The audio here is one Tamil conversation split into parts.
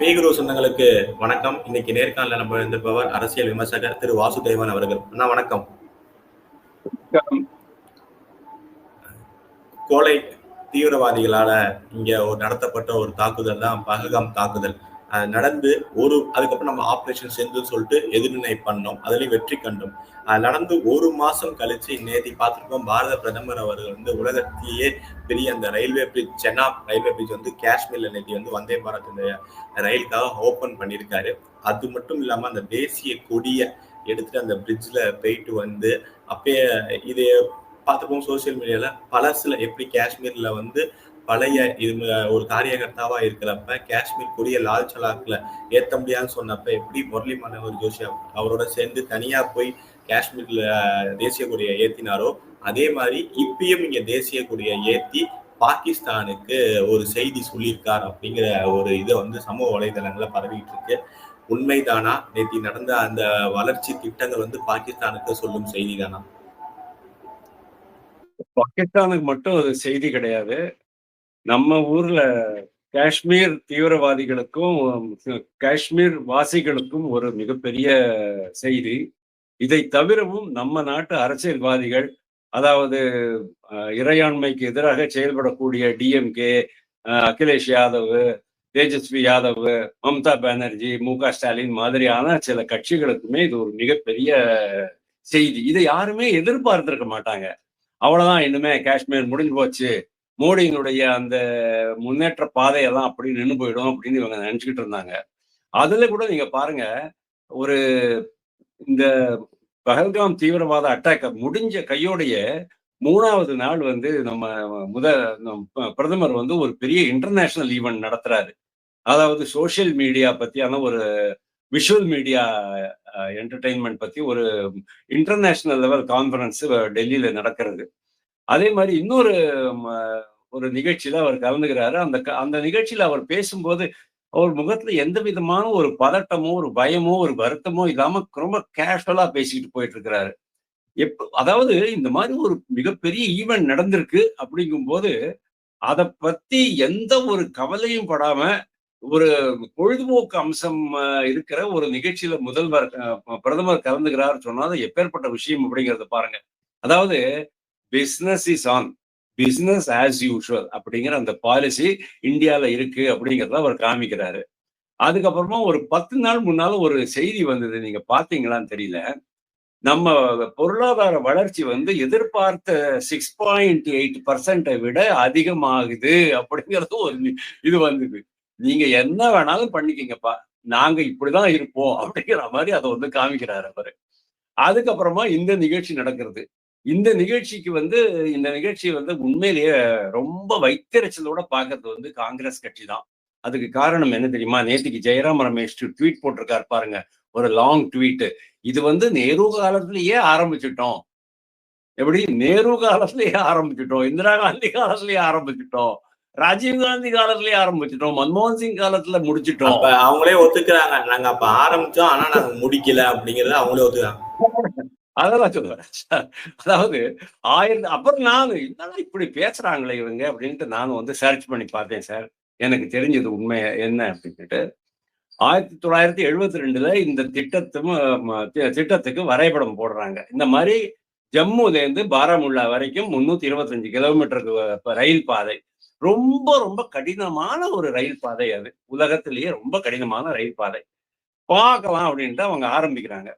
பேகுரு சொந்தங்களுக்கு வணக்கம். இன்னைக்கு நேர்காணல நம்ம இருந்திருப்பவர் அரசியல் விமர்சகர் திரு வாசுதேவன் அவர்கள். அண்ணா வணக்கம். கோலை தீவிரவாதிகளால இங்க ஒரு நடத்தப்பட்ட ஒரு தாக்குதல் தான் பகல்காம் தாக்குதல். நடந்து ஒரு அதுக்கப்புறம் நம்ம ஆப்ரேஷன் செஞ்சு சொல்லிட்டு எதிர்நிலை பண்ணோம். அதுலேயும் வெற்றி கண்டோம். நடந்து ஒரு மாசம் கழிச்சு நேற்று பார்த்துருக்கோம் பாரத பிரதமர் அவர்கள் வந்து உலகத்திலேயே பெரிய அந்த railway bridge Chenab railway bridge வந்து காஷ்மீர்ல நேற்று வந்து வந்தே பாரத் ரயிலுக்காக ஓபன் பண்ணியிருக்காரு. அது மட்டும் இல்லாம அந்த தேசிய கொடியை எடுத்துட்டு அந்த பிரிட்ஜ்ல போயிட்டு வந்து அப்பயே இது பார்த்துப்போம் சோசியல் மீடியால சில எப்படி காஷ்மீர்ல வந்து பழைய இது ஒரு காரியகர்த்தாவா இருக்கிறப்ப காஷ்மீர் கொடிய லால் சலாக்ல ஏத்த முடியாதுன்னு சொன்னப்ப எப்படி முரளி மனோகர் ஜோஷி அவரோட சேர்ந்து தனியா போய் காஷ்மீர்ல தேசிய கொடியை ஏத்தினாரோ அதே மாதிரி இப்பயும் இங்க தேசிய கொடியை ஏத்தி பாகிஸ்தானுக்கு ஒரு செய்தி சொல்லியிருக்கார் அப்படிங்கிற ஒரு இதை வந்து சமூக வலைதளங்களை பரவிட்டு இருக்கு. உண்மைதானா? நேத்தி நடந்த அந்த வளர்ச்சி திட்டங்கள் வந்து பாகிஸ்தானுக்கு சொல்லும் செய்தி தானா பாகிஸ்தானுக்கு மட்டும் அது செய்தி கிடையாது. நம்ம ஊர்ல காஷ்மீர் தீவிரவாதிகளுக்கும் காஷ்மீர் வாசிகளுக்கும் ஒரு மிகப்பெரிய செய்தி. இதை தவிரவும் நம்ம நாட்டு அரசியல்வாதிகள் அதாவது இறையாண்மைக்கு எதிராக செயல்படக்கூடிய டிஎம்கே அகிலேஷ் யாதவ் தேஜஸ்வி யாதவ் மம்தா பானர்ஜி மு க ஸ்டாலின் மாதிரியான சில கட்சிகளுக்குமே இது ஒரு மிகப்பெரிய செய்தி. இதை யாருமே எதிர்பார்த்திருக்க மாட்டாங்க. அவ்வளவுதான் இனிமே காஷ்மீர் முடிஞ்சு போச்சு. மோடியினுடைய அந்த முன்னேற்ற பாதையெல்லாம் அப்படி நின்று போயிடும் அப்படின்னு இவங்க நினச்சிக்கிட்டு இருந்தாங்க. அதுல கூட நீங்க பாருங்க ஒரு இந்த பகல்காம் தீவிரவாத அட்டாக் முடிஞ்ச கையோடைய மூணாவது நாள் வந்து நம்ம முத பிரதமர் வந்து ஒரு பெரிய இன்டர்நேஷனல் ஈவெண்ட் நடத்துறாரு. அதாவது சோசியல் மீடியா பத்தியான ஒரு விஷுவல் மீடியா என்டர்டெயின்மெண்ட் பத்தி ஒரு இன்டர்நேஷனல் லெவல் கான்ஃபரன்ஸ் டெல்லியில நடக்கிறது. அதே மாதிரி இன்னொரு ஒரு நிகழ்ச்சியில அவர் கலந்துக்கிறாரு. அந்த அந்த நிகழ்ச்சியில அவர் பேசும்போது அவர் முகத்துல எந்த விதமான ஒரு பதட்டமோ ஒரு பயமோ ஒரு வருத்தமோ இல்லாம ரொம்ப கேஷுவலா பேசிக்கிட்டு போயிட்டு இருக்கிறாரு எப்ப அதாவது இந்த மாதிரி ஒரு மிகப்பெரிய ஈவெண்ட் நடந்திருக்கு அப்படிங்கும் போது அதை பத்தி எந்த ஒரு கவலையும் படாம ஒரு பொழுதுபோக்கு அம்சம் இருக்கிற ஒரு நிகழ்ச்சியில முதல்வர் பிரதமர் கலந்துகிறார் சொன்னா அது எப்பேற்பட்ட விஷயம் அப்படிங்கிறத பாருங்க. அதாவது business is on business as usual அப்படிங்கிற அந்த பாலிசி இந்தியால இருக்கு அப்படிங்கிறத அவர் காமிக்கிறாரு. அதுக்கப்புறமா ஒரு பத்து நாள் முன்னால ஒரு செய்தி வந்தது. நீங்க பாத்தீங்களான்னு தெரியல. நம்ம பொருளாதார வளர்ச்சி வந்து எதிர்பார்த்த சிக்ஸ் பாயிண்ட் எயிட் பர்சன்டை விட அதிகமாகுது அப்படிங்கிறது ஒரு இது வந்தது. நீங்க என்ன வேணாலும் பண்ணிக்கிங்கப்பா. நாங்க இப்படிதான் இருப்போம் அப்படிங்கிற மாதிரி அதை வந்து காமிக்கிறாரு அவரு. அதுக்கப்புறமா இந்த நிகழ்ச்சி நடக்கிறது. இந்த நிகழ்ச்சிக்கு வந்து இந்த நிகழ்ச்சி வந்து உண்மையிலேயே ரொம்ப வைத்தறிச்சலோட பாக்குறது வந்து காங்கிரஸ் கட்சி தான். அதுக்கு காரணம் என்ன தெரியுமா? நேற்றுக்கு ஜெயராம் ரமேஷ் ட்வீட் போட்டிருக்காரு பாருங்க. ஒரு லாங் ட்வீட் இது வந்து நேரு காலத்திலேயே ஆரம்பிச்சிட்டோம். எப்படி? நேரு காலத்திலேயே ஆரம்பிச்சிட்டோம். இந்திரா காந்தி காலத்திலேயே ஆரம்பிச்சிட்டோம். ராஜீவ் காந்தி காலத்திலேயே ஆரம்பிச்சிட்டோம். மன்மோகன் சிங் காலத்துல முடிச்சிட்டோம். அவங்களே ஒத்துக்கிறாங்க. நாங்க அப்ப ஆரம்பிச்சோம். ஆனா நாங்க முடிக்கல அப்படிங்கறத அவங்களே ஒத்துக்கிறாங்க. அதெல்லாம் சொல்லுவேன். அதாவது ஆயிரம் அப்புறம் நான் என்னதான் இப்படி பேசுறாங்களே இவங்க அப்படின்ட்டு நானும் வந்து சர்ச் பண்ணி பார்த்தேன் சார் எனக்கு தெரிஞ்சது உண்மை என்ன அப்படின்ட்டு ஆயிரத்தி தொள்ளாயிரத்தி எழுபத்தி ரெண்டுல இந்த திட்டத்தும் திட்டத்துக்கு வரைபடம் போடுறாங்க. இந்த மாதிரி ஜம்முலேருந்து பாராமுல்லா வரைக்கும் முன்னூத்தி இருபத்தஞ்சு கிலோமீட்டருக்கு ரயில் பாதை. ரொம்ப ரொம்ப கடினமான ஒரு ரயில் பாதை அது. உலகத்திலேயே ரொம்ப கடினமான ரயில் பாதை. பார்க்கலாம் அப்படின்ட்டு அவங்க ஆரம்பிக்கிறாங்க.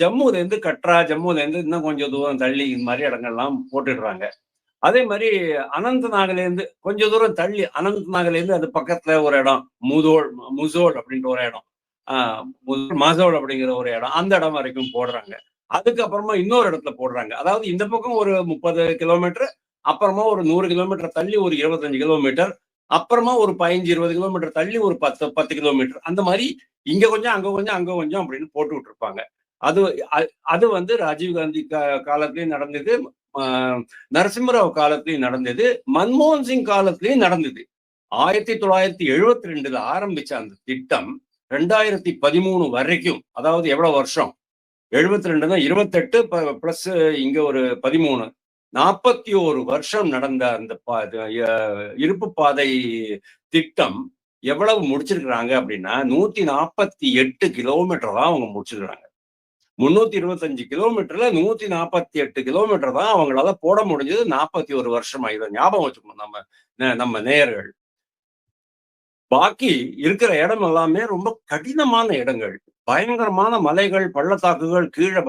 ஜம்முல இருந்து கட்ரா ஜம்முல இருந்து இன்னும் கொஞ்சம் தூரம் தள்ளி இந்த மாதிரி இடங்கள்லாம் போட்டுடுறாங்க. அதே மாதிரி அனந்தநாகலேருந்து கொஞ்சம் தூரம் தள்ளி அனந்தநாகலேருந்து அது பக்கத்துல ஒரு இடம் முதோல் முசோல் அப்படின்ற ஒரு இடம். ஆஹ் மசோல் அப்படிங்கிற ஒரு இடம். அந்த இடம் வரைக்கும் போடுறாங்க. அதுக்கப்புறமா இன்னொரு இடத்துல போடுறாங்க. அதாவது இந்த பக்கம் ஒரு முப்பது கிலோமீட்டர் அப்புறமா ஒரு நூறு கிலோமீட்டர் தள்ளி ஒரு இருபத்தஞ்சு கிலோமீட்டர் அப்புறமா ஒரு பதினஞ்சு இருபது கிலோமீட்டர் தள்ளி ஒரு பத்து பத்து கிலோமீட்டர். அந்த மாதிரி இங்க கொஞ்சம் அங்க கொஞ்சம் அங்க கொஞ்சம் அப்படின்னு போட்டு விட்டுருப்பாங்க அது அது வந்து ராஜீவ்காந்தி காலத்திலையும் நடந்தது. நரசிம்மராவ் காலத்திலையும் நடந்தது. மன்மோகன் சிங் காலத்திலையும் நடந்தது. ஆயிரத்தி தொள்ளாயிரத்தி எழுபத்தி ரெண்டுல ஆரம்பிச்ச அந்த திட்டம் ரெண்டாயிரத்தி பதிமூணு வரைக்கும் அதாவது எவ்வளவு வருஷம்? எழுபத்தி ரெண்டு தான் இருபத்தெட்டு பிளஸ் இங்க ஒரு பதிமூணு. நாற்பத்தி ஒரு வருஷம் நடந்த அந்த இருப்பு பாதை திட்டம் எவ்வளவு முடிச்சிருக்கிறாங்க அப்படின்னா நூத்தி நாற்பத்தி எட்டு கிலோமீட்டர் தான் அவங்க முடிச்சிருக்கிறாங்க. முன்னூத்தி இருபத்தஞ்சு கிலோமீட்டர்ல நூத்தி நாற்பத்தி எட்டு கிலோமீட்டர் தான் அவங்களால போட முடிஞ்சது. நாற்பத்தி ஒரு வருஷமா இதை ஞாபகம் வச்சுக்கணும். நம்ம நே- நம்ம நேயர்கள் பாக்கி இருக்கிற இடம் எல்லாமே ரொம்ப கடினமான இடங்கள். பயங்கரமான மலைகள் பள்ளத்தாக்குகள் கீழே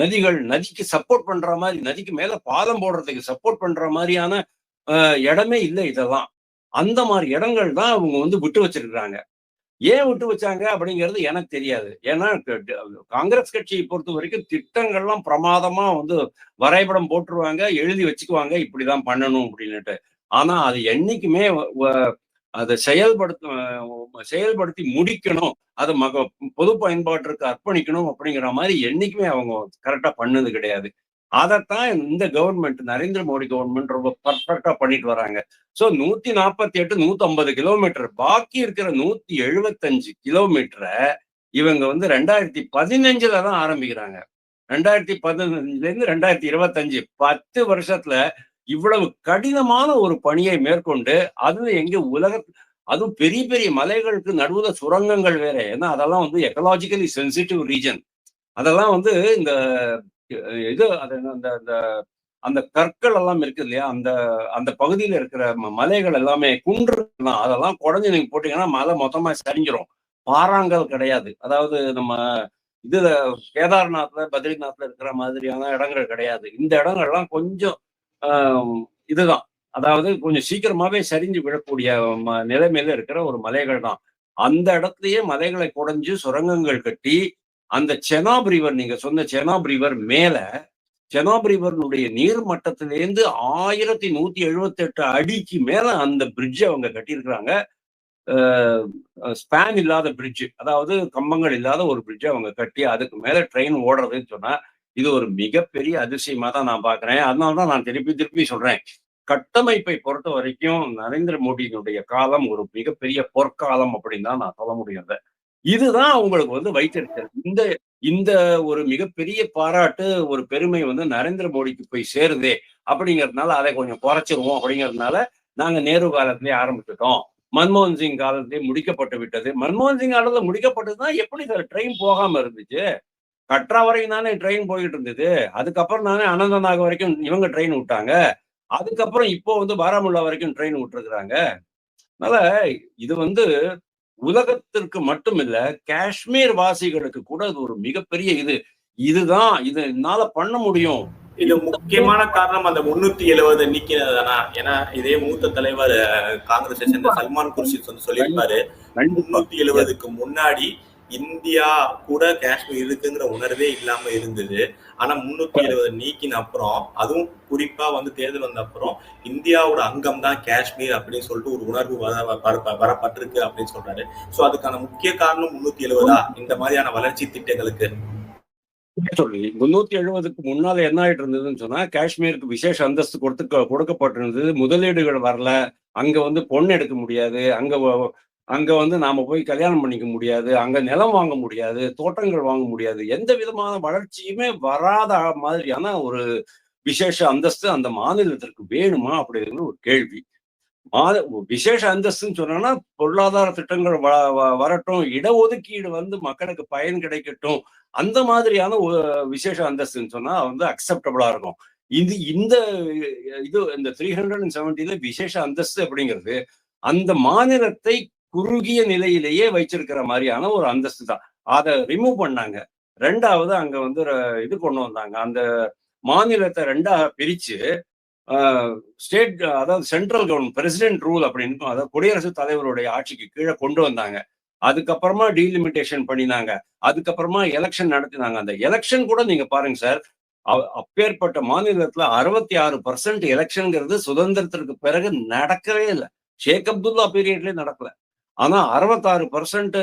நதிகள் நதிக்கு சப்போர்ட் பண்ற மாதிரி நதிக்கு மேல பாலம் போடுறதுக்கு சப்போர்ட் பண்ற மாதிரியான அஹ், இடமே இல்லை இதெல்லாம். அந்த மாதிரி இடங்கள் தான் அவங்க வந்து விட்டு வச்சிருக்கிறாங்க. ஏன் விட்டு வச்சாங்க அப்படிங்கிறது எனக்கு தெரியாது. ஏன்னா காங்கிரஸ் கட்சியை பொறுத்த வரைக்கும் திட்டங்கள்லாம் பிரமாதமா வந்து வரைபடம் போட்டுருவாங்க எழுதி வச்சுக்குவாங்க இப்படிதான் பண்ணணும் அப்படின்னுட்டு. ஆனா அது என்னைக்குமே அதை செயல்படுத்த செயல்படுத்தி முடிக்கணும் அதை மக பொது பயன்பாட்டிற்கு அர்ப்பணிக்கணும் அப்படிங்கிற மாதிரி என்னைக்குமே அவங்க கரெக்டா பண்ணது கிடையாது. அதைத்தான் இந்த கவர்மெண்ட் நரேந்திர மோடி கவர்மெண்ட் ரொம்ப பர்ஃபெக்டா பண்ணிட்டு வராங்க. சோ நூத்தி நாற்பத்தி எட்டு நூத்தி ஐம்பது கிலோமீட்டர் பாக்கி இருக்கிற நூத்தி எழுபத்தஞ்சு கிலோமீட்டரை இவங்க வந்து ரெண்டாயிரத்தி பதினஞ்சுல தான் ஆரம்பிக்கிறாங்க. ரெண்டாயிரத்தி பதினஞ்சுல இருந்து ரெண்டாயிரத்தி இருபத்தஞ்சு பத்து வருஷத்துல இவ்வளவு கடினமான ஒரு பணியை மேற்கொண்டு அது எங்க உலக அதுவும் பெரிய பெரிய மலைகளுக்கு நடுவுல சுரங்கங்கள் வேற. ஏன்னா அதெல்லாம் வந்து எக்கலாஜிக்கலி சென்சிட்டிவ் ரீஜன் அதெல்லாம் வந்து இந்த இது அது என்ன, அந்த அந்த அந்த கற்கள் எல்லாம் இருக்கு இல்லையா? அந்த அந்த பகுதியில இருக்கிற ம- மலைகள் எல்லாமே குன்று தான் அதெல்லாம் குடஞ்சு நீங்க போட்டீங்கன்னா மலை மொத்தமா சரிஞ்சிரும். பாறாங்கல் கிடையாது. அதாவது நம்ம இதுல கேதார்நாத்ல பத்ரிநாத்ல இருக்கிற மாதிரியான இடங்கள் கிடையாது. இந்த இடங்கள்லாம் கொஞ்சம் ஆஹ், இதுதான். அதாவது கொஞ்சம் சீக்கிரமாவே சரிஞ்சு விழக்கூடிய ம- நிலைமையில இருக்கிற ஒரு மலைகள் தான் அந்த இடத்துலயே மலைகளை குடைஞ்சு சுரங்கங்கள் கட்டி அந்த செனாப் ரிவர் நீங்க சொன்ன செனாப் ரிவர் மேல செனாப் ரிவர்னுடைய நீர் மட்டத்திலேருந்து ஆயிரத்தி நூத்தி எழுபத்தி எட்டு அடிக்கு மேல அந்த பிரிட்ஜை அவங்க கட்டியிருக்கிறாங்க. ஸ்பேன் இல்லாத பிரிட்ஜ் அதாவது கம்பங்கள் இல்லாத ஒரு பிரிட்ஜை அவங்க கட்டி அதுக்கு மேல ட்ரெயின் ஓடுறதுன்னு சொன்னா இது ஒரு மிகப்பெரிய அதிசயமா தான் நான் பாக்குறேன் அதனாலதான் நான் திருப்பி திருப்பி சொல்றேன். கட்டமைப்பை பொறுத்த வரைக்கும் நரேந்திர மோடியினுடைய காலம் ஒரு மிகப்பெரிய பொற்காலம் அப்படின்னு தான் நான் சொல்ல முடியும் இதுதான் அவங்களுக்கு வந்து வைத்திருக்கிறது. இந்த இந்த ஒரு மிகப்பெரிய பாராட்டு ஒரு பெருமை வந்து நரேந்திர மோடிக்கு போய் சேருதே அப்படிங்கிறதுனால அதை கொஞ்சம் குறைச்சிருவோம் அப்படிங்கிறதுனால நாங்க நேரு காலத்திலே ஆரம்பிச்சிட்டோம். மன்மோகன் சிங் காலத்திலே முடிக்கப்பட்டு விட்டது. மன்மோகன் சிங் காலத்துல முடிக்கப்பட்டதுதான் எப்படி சார்? ட்ரெயின் போகாம இருந்துச்சு. கட்ரா வரைக்கும் தானே ட்ரெயின் போயிட்டு இருந்தது. அதுக்கப்புறம் தானே அனந்தநாக வரைக்கும் இவங்க ட்ரெயின் விட்டாங்க. அதுக்கப்புறம் இப்போ வந்து பாராமுல்லா வரைக்கும் ட்ரெயின் விட்டுருக்குறாங்க. அதனால இது வந்து உலகத்திற்கு மட்டும் இல்ல காஷ்மீர் வாசிகளுக்கு கூட இது ஒரு மிகப்பெரிய இது. இதுதான் இது என்னால பண்ண முடியும். இது முக்கியமான காரணம் அந்த முன்னூத்தி எழுபது நீக்கினதுதானா ஏன்னா இதே மூத்த தலைவர் காங்கிரஸை சல்மான் குர்ஷித் வந்து சொல்லியிருப்பாரு. முன்னூத்தி எழுபதுக்கு முன்னாடி இந்தியா கூட காஷ்மீர் இருக்குங்கிற உணர்வே இல்லாம இருந்தது. ஆனா முன்னூத்தி இருபது நீக்கின அப்புறம் அதுவும் குறிப்பா வந்து தேர்தல் வந்த அப்புறம் இந்தியாவோட அங்கம் தான் காஷ்மீர் அப்படின்னு சொல்லிட்டு ஒரு உணர்வு வர- வரப்பட்டிருக்கு அப்படின்னு சொல்றாரு. சோ அதுக்கான முக்கிய காரணம் முன்னூத்தி எழுபதா? இந்த மாதிரியான வளர்ச்சி திட்டங்களுக்கு. சொல்லி முன்னூத்தி எழுபதுக்கு முன்னால என்ன ஆயிட்டு இருந்ததுன்னு சொன்னா காஷ்மீருக்கு விசேஷ அந்தஸ்து கொடுத்து கொடுக்கப்பட்டிருந்தது. முதலீடுகள் வரல. அங்க வந்து பொண்ணு எடுக்க முடியாது. அங்க அங்க வந்து நாம போய் கல்யாணம் பண்ணிக்க முடியாது. அங்க நிலம் வாங்க முடியாது. தோட்டங்கள் வாங்க முடியாது. எந்த விதமான வளர்ச்சியுமே வராத மாதிரியான ஒரு விசேஷ அந்தஸ்து அந்த மாநிலத்திற்கு வேணுமா அப்படிங்கிற ஒரு கேள்வி. மாத விசேஷ அந்தஸ்துன்னு சொன்னோம்னா பொருளாதார திட்டங்கள் வ- வரட்டும். இடஒதுக்கீடு வந்து மக்களுக்கு பயன் கிடைக்கட்டும். அந்த மாதிரியான விசேஷ அந்தஸ்துன்னு சொன்னா வந்து அக்செப்டபிளா இருக்கும். இது இந்த இது இந்த த்ரீ ஹண்ட்ரட் அண்ட் செவன்டில விசேஷ அந்தஸ்து அப்படிங்கிறது அந்த மாநிலத்தை குறுகிய நிலையிலேயே வச்சிருக்கிற மாதிரியான ஒரு அந்தஸ்து தான். அதை ரிமூவ் பண்ணாங்க. ரெண்டாவது அங்க வந்து இது கொண்டு வந்தாங்க. அந்த மாநிலத்தை ரெண்டாக பிரிச்சு ஸ்டேட் அதாவது சென்ட்ரல் கவர்மெண்ட் பிரசிடென்ட் ரூல் அப்படின்னு அதாவது குடியரசுத் தலைவருடைய ஆட்சிக்கு கீழே கொண்டு வந்தாங்க. அதுக்கப்புறமா டீலிமிட்டேஷன் பண்ணினாங்க. அதுக்கப்புறமா எலெக்ஷன் நடத்தினாங்க. அந்த எலெக்ஷன் கூட நீங்க பாருங்க சார் அப்பேற்பட்ட மாநிலத்துல அறுபத்தி ஆறு பர்சன்ட் எலெக்ஷன்ங்கிறது சுதந்திரத்திற்கு பிறகு நடக்கவே இல்லை. ஷேக் அப்துல்லா பீரியட்லயே நடக்கல. ஆனா அறுபத்தாறு பர்சன்ட்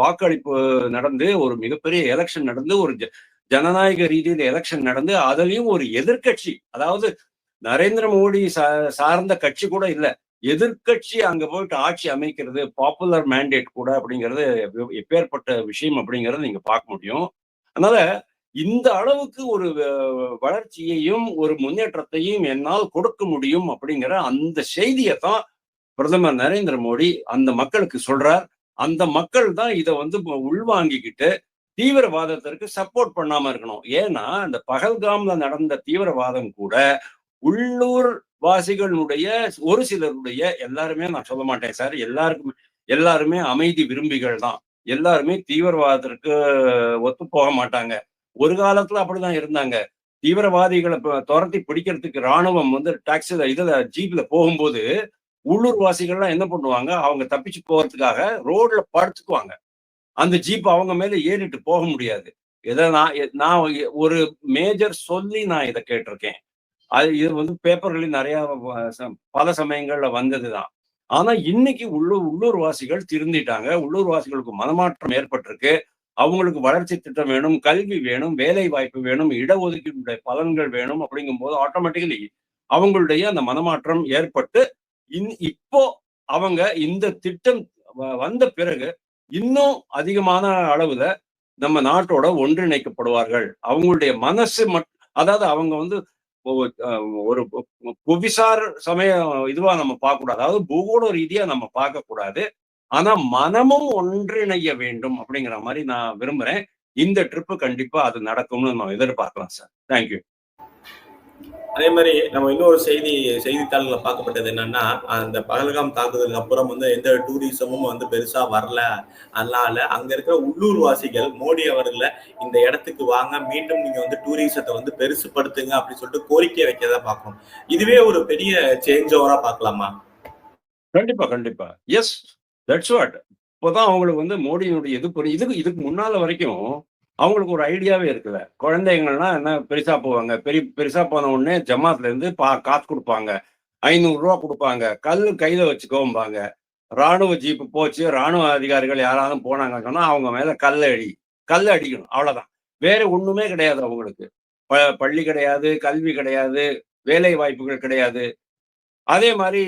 வாக்களிப்பு நடந்து ஒரு மிகப்பெரிய எலெக்ஷன் நடந்து ஒரு ஜ- ஜனநாயக ரீதியில எலெக்ஷன் நடந்து அதுலயும் ஒரு எதிர்க்கட்சி அதாவது நரேந்திர மோடி சார்ந்த கட்சி கூட இல்ல. எதிர்க்கட்சி அங்க போயிட்டு ஆட்சி அமைக்கிறது பாப்புலர் மேண்டேட் கூட அப்படிங்கிறது எப்பேற்பட்ட விஷயம் அப்படிங்கறத நீங்க பார்க்க முடியும். அதனால இந்த அளவுக்கு ஒரு வளர்ச்சியையும் ஒரு முன்னேற்றத்தையும் என்னால் கொடுக்க முடியும் அப்படிங்கிற அந்த செய்தியை தான் பிரதமர் நரேந்திர மோடி அந்த மக்களுக்கு சொல்றார். அந்த மக்கள் தான் இதை வந்து உள்வாங்கிக்கிட்டு தீவிரவாதத்திற்கு சப்போர்ட் பண்ணாம இருக்கணும். ஏன்னா இந்த பகல்காம்ல நடந்த தீவிரவாதம் கூட உள்ளூர் வாசிகளுடைய ஒரு சிலருடைய எல்லாருமே நான் சொல்ல மாட்டேன் சார். எல்லாருக்குமே எல்லாருமே அமைதி விரும்பிகள் தான். எல்லாருமே தீவிரவாதத்திற்கு ஒத்து போக மாட்டாங்க. ஒரு காலத்துல அப்படிதான் இருந்தாங்க. தீவிரவாதிகளை துரத்தி பிடிக்கிறதுக்கு ராணுவம் வந்து டாக்ஸில இதுல ஜீப்ல போகும்போது உள்ளூர் வாசிகள்லாம் என்ன பண்ணுவாங்க? அவங்க தப்பிச்சு போறதுக்காக ரோட்ல படுத்துக்குவாங்க. அந்த ஜீப் அவங்க மேல ஏறிட்டு போக முடியாது. இதை நான் நான் ஒரு மேஜர் சொல்லி நான் இதை கேட்டிருக்கேன். அது இது வந்து பேப்பர்களில் நிறைய பல சமயங்கள்ல வந்ததுதான் ஆனா இன்னைக்கு உள்ளூர் உள்ளூர் வாசிகள் திருந்திட்டாங்க. உள்ளூர் வாசிகளுக்கு மனமாற்றம் ஏற்பட்டிருக்கு. அவங்களுக்கு வளர்ச்சி திட்டம் வேணும் கல்வி வேணும் வேலை வாய்ப்பு வேணும் இடஒதுக்கீடு பலன்கள் வேணும் அப்படிங்கும் போது ஆட்டோமேட்டிக்கலி அவங்களுடைய அந்த மனமாற்றம் ஏற்பட்டு இப்போ அவங்க இந்த திட்டம் வந்த பிறகு இன்னும் அதிகமான அளவுல நம்ம நாட்டோட ஒன்றிணைக்கப்படுவார்கள். அவங்களுடைய மனசு மட் அதாவது அவங்க வந்து ஒரு புவிசார் சமய இதுவா நம்ம பார்க்க கூடாது அதாவது பூகோள ரீதியா நம்ம பார்க்க கூடாது ஆனா மனமும் ஒன்றிணைய வேண்டும் அப்படிங்கிற மாதிரி நான் விரும்புறேன். இந்த ட்ரிப்பு கண்டிப்பா அது நடக்கும்னு நம்ம எதிர்பார்க்கலாம் சார். தேங்க்யூ அதே மாதிரி நம்ம இன்னொரு செய்தி செய்தித்தாள்களில் பார்க்கப்பட்டது என்னன்னா அந்த பகல்காம் தாக்குதலுக்கு அப்புறம் வந்து எந்த டூரிசமும் வந்து பெருசா வரல. அதனால அங்க இருக்கிற உள்ளூர் வாசிகள் மோடி அவர்களை இந்த இடத்துக்கு வாங்க மீண்டும் நீங்க வந்து டூரிசத்தை வந்து பெருசுப்படுத்துங்க அப்படின்னு சொல்லிட்டு கோரிக்கை வைக்கிறதா பார்க்கணும் இதுவே ஒரு பெரிய சேஞ்ச் ஓவரா பார்க்கலாமா? கண்டிப்பா கண்டிப்பா. எஸ் தட்ஸ் வாட் இப்போதான் அவங்களுக்கு வந்து மோடியினுடைய இது இதுக்கு இதுக்கு முன்னால வரைக்கும் அவங்களுக்கு ஒரு ஐடியாவே இருக்குல்ல. குழந்தைங்கள்னா என்ன பெருசா போவாங்க? பெரிய பெருசா போன உடனே ஜமாத்ல இருந்து பா காசு கொடுப்பாங்க. ஐநூறு ரூபா கொடுப்பாங்க. கல் கையில வச்சுக்கோம்பாங்க. ராணுவ ஜீப்பு போச்சு. ராணுவ அதிகாரிகள் யாராவது போனாங்கன்னு சொன்னா அவங்க மேல கல் அடி கல் அடிக்கணும். அவ்வளவுதான். வேற ஒண்ணுமே கிடையாது அவங்களுக்கு. ப பள்ளி கிடையாது கல்வி கிடையாது வேலை வாய்ப்புகள் கிடையாது. அதே மாதிரி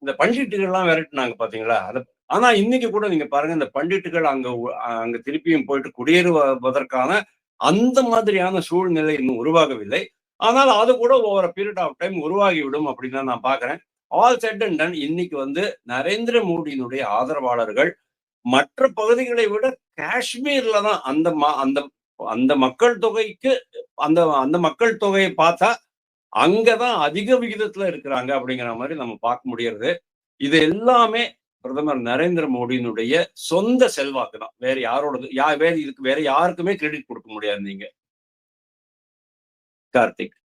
இந்த பண்டிட்டுகள்லாம் விரட்டினாங்க பாத்தீங்களா? அதை ஆனா இன்னைக்கு கூட நீங்க பாருங்க இந்த பண்டிட்டுகள் அங்க அங்க திருப்பியும் போயிட்டு குடியேறுவதற்கான அந்த மாதிரியான சூழ்நிலை இன்னும் உருவாகவில்லை. ஆனால் அது கூட over a period of time உருவாகிவிடும் அப்படின்னு தான் நான் பாக்குறேன். ஆல் செட் அண்ட் டன் இன்னைக்கு வந்து நரேந்திர மோடியினுடைய ஆதரவாளர்கள் மற்ற பகுதிகளை விட காஷ்மீர்ல தான் அந்த அந்த அந்த மக்கள் தொகைக்கு அந்த அந்த மக்கள் தொகையை பார்த்தா அங்கதான் அதிக விகிதத்துல இருக்கிறாங்க அப்படிங்கிற மாதிரி நம்ம பார்க்க முடியறது. இது எல்லாமே பிரதமர் நரேந்திர மோடியினுடைய சொந்த செல்வாக்கு தான் வேற யாரோடது யா வேற இதுக்கு வேற யாருக்குமே கிரெடிட் கொடுக்க முடியாது நீங்க. கார்த்திக்.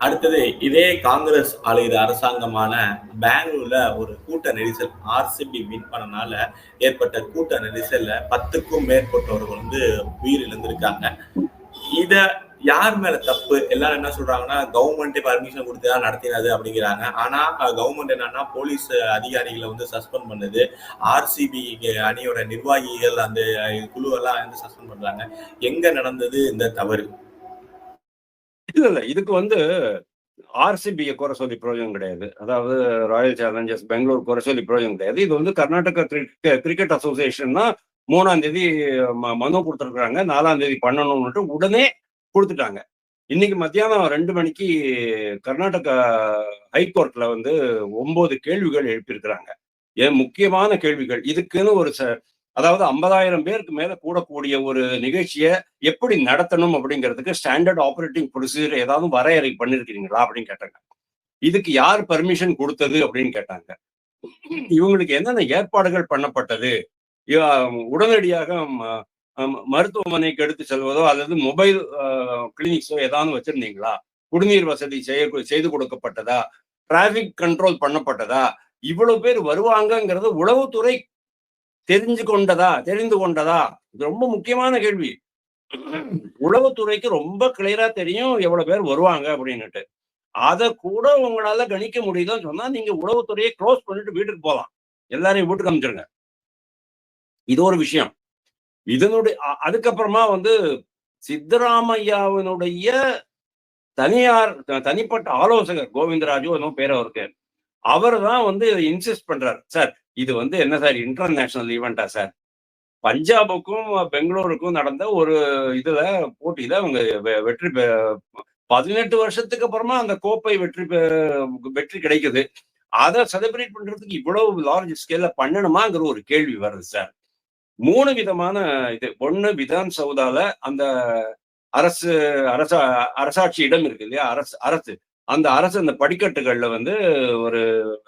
அடுத்தது இதே காங்கிரஸ் ஆளுகிற அரசாங்கமான பெங்களூர்ல ஒரு கூட்ட நெரிசல் ஆர்சிபி வின் பண்ணனால ஏற்பட்ட கூட்ட நெரிசல்ல பத்துக்கும் மேற்பட்டவர்கள் வந்து உயிரிழந்திருக்காங்க. இத யார் மேல தப்பு? எல்லாரும் என்ன சொல்றாங்கன்னா கவர்மெண்ட் பர்மிஷன் கொடுத்துதான் நடத்தினது அப்படிங்கிறாங்க. ஆனா கவர்மெண்ட் என்னன்னா போலீஸ் அதிகாரிகளை வந்து சஸ்பெண்ட் பண்ணுது. ஆர்சிபி அணியோட நிர்வாகிகள் அந்த குழுவெல்லாம் வந்து சஸ்பெண்ட் பண்றாங்க. எங்க நடந்தது இந்த தவறு? இல்ல இல்ல. இதுக்கு வந்து ஆர்சிபியை குறை சொல்லி பிரயோஜனம் கிடையாது. அதாவது ராயல் சேலஞ்சர்ஸ் பெங்களூர் குறை சொல்லி பிரயோஜனம் கிடையாது. இது வந்து கர்நாடகா கிரிக்கெட் அசோசியேஷன் தான் மூணாம் தேதி மனு கொடுத்துருக்குறாங்க. நாலாம் தேதி பண்ணணும்னுட்டு உடனே கொடுத்துட்டாங்க. இன்னைக்கு மத்தியானம் ரெண்டு மணிக்கு கர்நாடகா ஹைகோர்ட்ல வந்து ஒன்பது கேள்விகள் எழுப்பியிருக்கிறாங்க. ஏன் முக்கியமான கேள்விகள்? இதுக்குன்னு ஒரு ச அதாவது ஐம்பதாயிரம் பேருக்கு மேல கூடக்கூடிய ஒரு நிகழ்ச்சியை எப்படி நடத்தணும் அப்படிங்கிறதுக்கு ஸ்டாண்டர்ட் ஆப்ரேட்டிங் ப்ரொசீஜர் ஏதாவது வரையறை பண்ணிருக்கிறீங்களா அப்படின்னு கேட்டாங்க. இதுக்கு யார் பர்மிஷன் கொடுத்தது அப்படின்னு கேட்டாங்க. இவங்களுக்கு என்னென்ன ஏற்பாடுகள் பண்ணப்பட்டது? உடனடியாக மருத்துவமனைக்கு எடுத்து செல்வதோ அல்லது மொபைல் கிளினிக்ஸோ ஏதாவது வச்சிருந்தீங்களா? குடிநீர் வசதி செய்ய செய்து கொடுக்கப்பட்டதா? டிராபிக் கண்ட்ரோல் பண்ணப்பட்டதா? இவ்வளவு பேர் வருவாங்கங்கிறது உளவுத்துறை தெரிஞ்சு கொண்டதா? தெரிந்து கொண்டதா? இது ரொம்ப முக்கியமான கேள்வி. உளவுத்துறைக்கு ரொம்ப கிளியரா தெரியும் எவ்வளவு பேர் வருவாங்க அப்படின்னுட்டு. அதை கூட உங்களால கணிக்க முடியுதுன்னு சொன்னா நீங்க உளவுத்துறையை க்ளோஸ் பண்ணிட்டு வீட்டுக்கு போகலாம் எல்லாரையும் வீட்டுக்கு அமைச்சிருங்க. இது ஒரு விஷயம். இதனுடைய அதுக்கப்புறமா வந்து சித்தராமையாவினுடைய தனியார் தனிப்பட்ட ஆலோசகர் கோவிந்தராஜு என்னும் பேர் அவருக்கு. அவர் தான் வந்து இன்சிஸ்ட் பண்றாரு. சார் இது வந்து என்ன சார் இன்டர்நேஷனல் ஈவெண்டா சார்? பஞ்சாபுக்கும் பெங்களூருக்கும் நடந்த ஒரு இதுல போட்டியில அவங்க வெற்றி பதினெட்டு வருஷத்துக்கு அப்புறமா அந்த கோப்பை வெற்றி பெ- வெற்றி கிடைக்குது. அதை செலிப்ரேட் பண்றதுக்கு இவ்வளவு லார்ஜ் ஸ்கேல்ல பண்ணணுமாங்கிற ஒரு கேள்வி வருது சார். மூணு விதமான இது. ஒண்ணு விதான் சௌதால அந்த அரசு அரசா அரசாட்சி இடம் இருக்கு இல்லையா? அரசு அரசு. அந்த அரசு அந்த படிக்கட்டுகள்ல வந்து ஒரு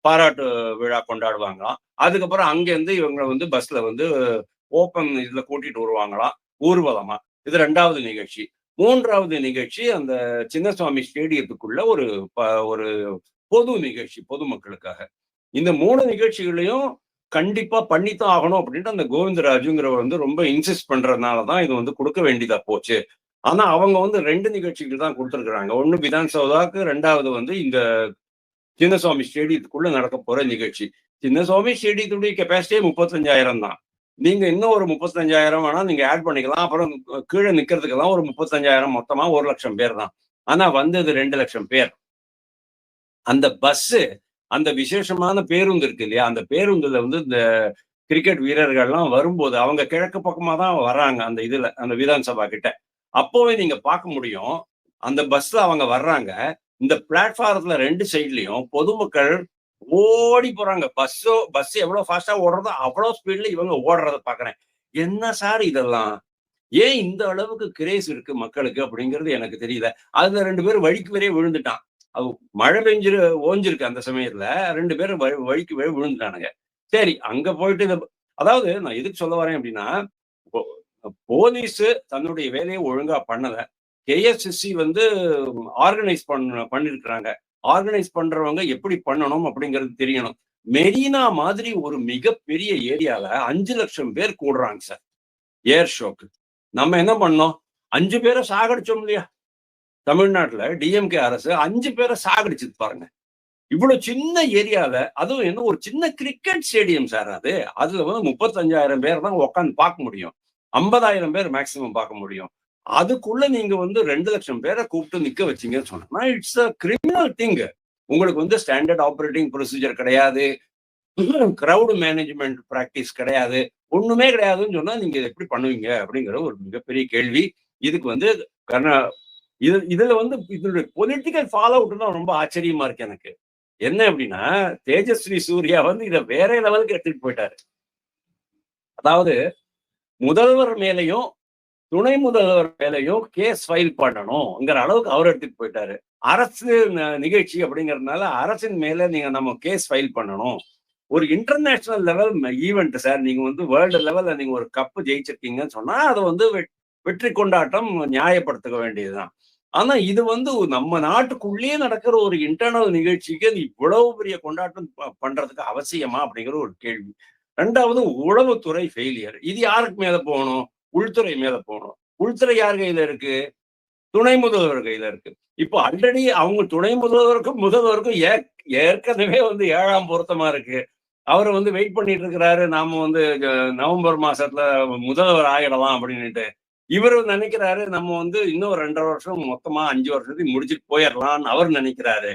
பாராட்டு விழா கொண்டாடுவாங்களாம். அதுக்கப்புறம் அங்கேருந்து இவங்களை வந்து பஸ்ல வந்து ஓப்பன் இதுல கூட்டிட்டு வருவாங்களாம் ஊர்வலமா. இது ரெண்டாவது நிகழ்ச்சி. மூன்றாவது நிகழ்ச்சி அந்த சின்னசுவாமி ஸ்டேடியத்துக்குள்ள ஒரு ப- ஒரு பொது நிகழ்ச்சி பொதுமக்களுக்காக. இந்த மூணு நிகழ்ச்சிகளையும் கண்டிப்பா பண்ணித்தான் ஆகணும் அப்படின்ட்டு அந்த கோவிந்தராஜுங்கிறவர் வந்து ரொம்ப இன்சிஸ்ட் பண்றதுனால தான் இது வந்து கொடுக்க வேண்டியதா போச்சு. ஆனா அவங்க வந்து ரெண்டு நிகழ்ச்சிகள் தான் கொடுத்துருக்குறாங்க. ஒன்னு விதான் சௌதாக்கு ரெண்டாவது வந்து இந்த சின்னசுவாமி ஸ்டேடியத்துக்குள்ள நடக்க போற நிகழ்ச்சி. சின்னசுவாமி ஸ்டேடியத்துடைய கெப்பாசிட்டியே முப்பத்தஞ்சாயிரம் தான். நீங்க இன்னும் ஒரு முப்பத்தஞ்சாயிரம் வேணா நீங்க ஆட் பண்ணிக்கலாம். அப்புறம் கீழே நிக்கிறதுக்கெல்லாம் ஒரு முப்பத்தஞ்சாயிரம் மொத்தமா ஒரு லட்சம் பேர் தான். ஆனா வந்தது ரெண்டு லட்சம் பேர். அந்த பஸ் அந்த விசேஷமான பேருந்து இருக்கு இல்லையா? அந்த பேருந்துல வந்து இந்த கிரிக்கெட் வீரர்கள்லாம் வரும்போது அவங்க கிழக்கு பக்கமா தான் வர்றாங்க அந்த இதுல அந்த விதான்சபா கிட்ட. அப்போவே நீங்க பார்க்க முடியும் அந்த பஸ்ல அவங்க வர்றாங்க இந்த பிளாட்ஃபாரத்துல ரெண்டு சைட்லயும் பொதுமக்கள் ஓடி போறாங்க. பஸ்ஸோ பஸ் எவ்வளவு ஃபாஸ்டா ஓடுறதோ அவ்வளவு ஸ்பீட்ல இவங்க ஓடுறத பாக்குறேன் என்ன சார் இதெல்லாம்? ஏன் இந்த அளவுக்கு கிரேஸ் இருக்கு மக்களுக்கு அப்படிங்கிறது எனக்கு தெரியல. அதுல ரெண்டு பேரும் வழிக்கு வரையே விழுந்துட்டான். மழை பெஞ்சு ஓஞ்சிருக்கு அந்த சமயத்துல ரெண்டு பேரும் வழி- வழிக்கு வழி விழுந்துட்டானுங்க. சரி அங்க போயிட்டு அதாவது நான் எதுக்கு சொல்ல வரேன் அப்படின்னா போலீஸ் தன்னுடைய வேலையை ஒழுங்கா பண்ணல. கேஎஸ்எஸ்சி வந்து ஆர்கனைஸ் பண்ண பண்ணிருக்கிறாங்க. ஆர்கனைஸ் பண்றவங்க எப்படி பண்ணணும் அப்படிங்கிறது தெரியணும். மெரினா மாதிரி ஒரு மிகப்பெரிய ஏரியால அஞ்சு லட்சம் பேர் கூடுறாங்க சார். ஏர் ஷோக்கு. நம்ம என்ன பண்ணோம்? அஞ்சு பேரை சாகடிச்சோம் இல்லையா? தமிழ்நாட்டுல டிஎம்கே அரசு அஞ்சு பேரை சாகடிச்சது பாருங்க. இவ்வளவு சின்ன ஏரியால அதுவும் என்ன ஒரு சின்ன கிரிக்கெட் ஸ்டேடியம் சார் அது. அதுல வந்து முப்பத்தஞ்சாயிரம் பேர் தான் உட்காந்து பார்க்க முடியும். ஐம்பதாயிரம் பேர் மேக்சிமம் பார்க்க முடியும். அதுக்குள்ள நீங்க வந்து ரெண்டு லட்சம் பேரை கூப்பிட்டு நிக்க வச்சீங்கன்னு சொன்னா இட்ஸ் அ கிரிமினல் திங் உங்களுக்கு வந்து ஸ்டாண்டர்ட் ஆப்ரேட்டிங் ப்ரொசீஜர் கிடையாது. கிரவுடு மேனேஜ்மெண்ட் ப்ராக்டிஸ் கிடையாது. ஒண்ணுமே கிடையாதுன்னு சொன்னா நீங்க எப்படி பண்ணுவீங்க அப்படிங்கிற ஒரு மிகப்பெரிய கேள்வி. இதுக்கு வந்து கர்நா இது இதுல வந்து இதனுடைய பொலிட்டிக்கல் ஃபாலோ அவுட்னா ரொம்ப ஆச்சரியமா இருக்கு எனக்கு. என்ன அப்படின்னா தேஜஸ்வி சூர்யா வந்து இதை வேற லெவலுக்கு எடுத்துட்டு போயிட்டாரு. அதாவது முதல்வர் மேலையும் துணை முதல்வர் மேலையும் கேஸ் ஃபைல் பண்ணணும்ங்கிற அளவுக்கு அவர் எடுத்துட்டு போயிட்டாரு. அரசு நிகழ்ச்சி அப்படிங்கறதுனால அரசின் மேல நீங்க நம்ம கேஸ் ஃபைல் பண்ணணும். ஒரு இன்டர்நேஷனல் லெவல் ஈவெண்ட் சார் நீங்க வந்து வேர்ல்டு லெவல்ல நீங்க ஒரு கப்பு ஜெயிச்சிருக்கீங்கன்னு சொன்னா அதை வந்து வெற்றி கொண்டாட்டம் நியாயப்படுத்த வேண்டியதுதான். ஆனா இது வந்து நம்ம நாட்டுக்குள்ளேயே நடக்கிற ஒரு இன்டர்னல் நிகழ்ச்சிக்கு இவ்வளவு பெரிய கொண்டாட்டம் ப- பண்றதுக்கு அவசியமா அப்படிங்கிற ஒரு கேள்வி. ரெண்டாவது உளவுத்துறை ஃபெயிலியர் இது யாருக்கு மேல போகணும்? உள்துறை மேல போகணும். உள்துறை யார் கையில இருக்கு? துணை முதல்வர் கையில இருக்கு. இப்போ ஆல்ரெடி அவங்க துணை முதல்வருக்கும் முதல்வருக்கும் ஏ ஏற்கனவே வந்து ஏழாம் பொருத்தமா இருக்கு. அவர் வந்து வெயிட் பண்ணிட்டு இருக்கிறாரு. நாம வந்து நவம்பர் மாசத்துல முதல்வர் ஆகிடலாம் அப்படின்னுட்டு. இவர் நினைக்கிறாரு நம்ம வந்து இன்னும் ரெண்டரை வருஷம் மொத்தமா அஞ்சு வருஷத்துக்கு முடிச்சுட்டு போயிடலாம்னு அவர் நினைக்கிறாரு.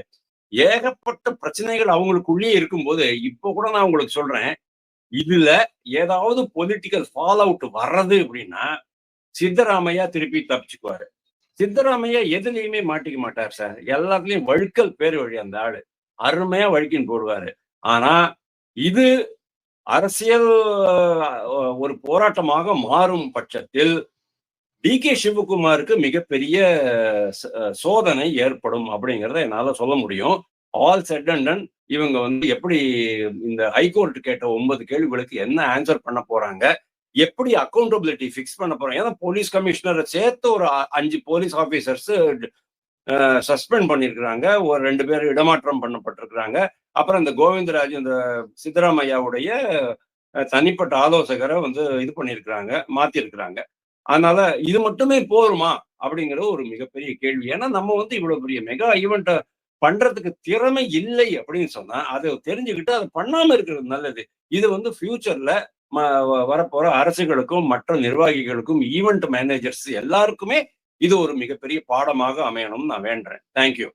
ஏகப்பட்ட பிரச்சனைகள் அவங்களுக்குள்ளேயே இருக்கும்போது இப்போ கூட நான் உங்களுக்கு சொல்றேன் இதுல ஏதாவது பொலிட்டிக்கல் ஃபால் அவுட் வர்றது அப்படின்னா சித்தராமையா திருப்பி தப்பிச்சுக்குவாரு. சித்தராமையா எதுலயுமே மாட்டிக்க மாட்டார் சார். எல்லாத்துலயும் வழுக்கல் பேர் வழி அந்த ஆளு. அருமையா வழுக்கின்னு போடுவாரு. ஆனா இது அரசியல் ஒரு போராட்டமாக மாறும் பட்சத்தில் டி கே சிவகுமாருக்கு மிகப்பெரிய ச- சோதனை ஏற்படும் அப்படிங்கிறத என்னால் சொல்ல முடியும். ஆல் செட் அண்ட் டன் இவங்க வந்து எப்படி இந்த ஹைகோர்ட் கேட்ட ஒன்பது கேள்விகளுக்கு என்ன ஆன்சர் பண்ண போறாங்க? எப்படி அக்கௌண்டபிலிட்டி ஃபிக்ஸ் பண்ண போறாங்க? ஏன்னா போலீஸ் கமிஷனரை சேர்த்து ஒரு அஞ்சு போலீஸ் ஆஃபீஸர்ஸ் சஸ்பெண்ட் பண்ணியிருக்கிறாங்க ஒரு ரெண்டு பேர் இடமாற்றம் பண்ணப்பட்டிருக்கிறாங்க. அப்புறம் இந்த கோவிந்தராஜ் இந்த சித்தராமையாவுடைய தனிப்பட்ட ஆலோசகரை வந்து இது பண்ணியிருக்கிறாங்க மாத்திருக்கிறாங்க. அதனால இது மட்டுமே போருமா அப்படிங்கிற ஒரு மிகப்பெரிய கேள்வி. ஏன்னா நம்ம வந்து இவ்வளவு பெரிய மெகா ஈவெண்ட்டை பண்றதுக்கு திறமை இல்லை அப்படின்னு சொன்னா அதை தெரிஞ்சுக்கிட்டு அதை பண்ணாம இருக்கிறது நல்லது. இது வந்து ஃபியூச்சர்ல வரப்போற அரசுகளுக்கும் மற்ற நிர்வாகிகளுக்கும் ஈவெண்ட் மேனேஜர்ஸ் எல்லாருக்குமே இது ஒரு மிகப்பெரிய பாடமாக அமையணும்னு நான் வேண்டுறேன். தேங்க்யூ